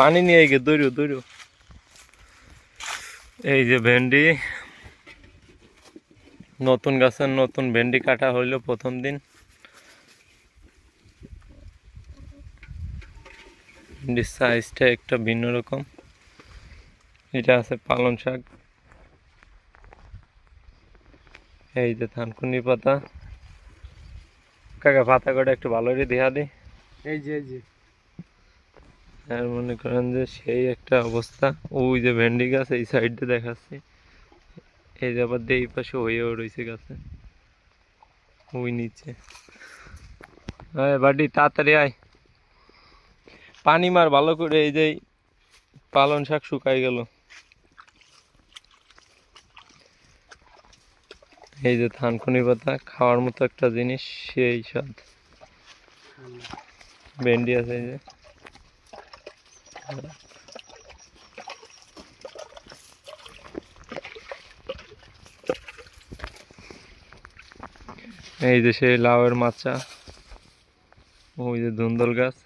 পানি নিয়ে গিয়ে দৌড়ো দৌড়ো এই যে ভেন্ডি, নতুন গাছের নতুন ভেন্ডি কাটা হইল প্রথম দিন। ভেন্ডির সাইজটা একটা ভিন্ন রকম। এটা আছে পালং শাক। এই যে থানকুনি পাতা। কাকা পাতা কটা একটু ভালো করে দেয়া দি। এই যে এই যে। আর মনে করেন যে সেই একটা অবস্থা। ওই যে ভেন্ডি গাছ এই সাইডে দেখাচ্ছে। এই যে আবার এই পাশে হয়েও রয়েছে গাছে। ওই নিচে। আয় বাড়ি তাড়াতাড়ি আয়। পানি মার, ভালো করে এই যে পালন শাক শুকাই গেল। এই যে থানকুনি পাতা, খাওয়ার মতো একটা জিনিস, সেই স্বাদ। ভেন্ডি আছে এই যে। এই যে সেই লাউয়ের মাচা ওই যে ধুন্দল গাছ।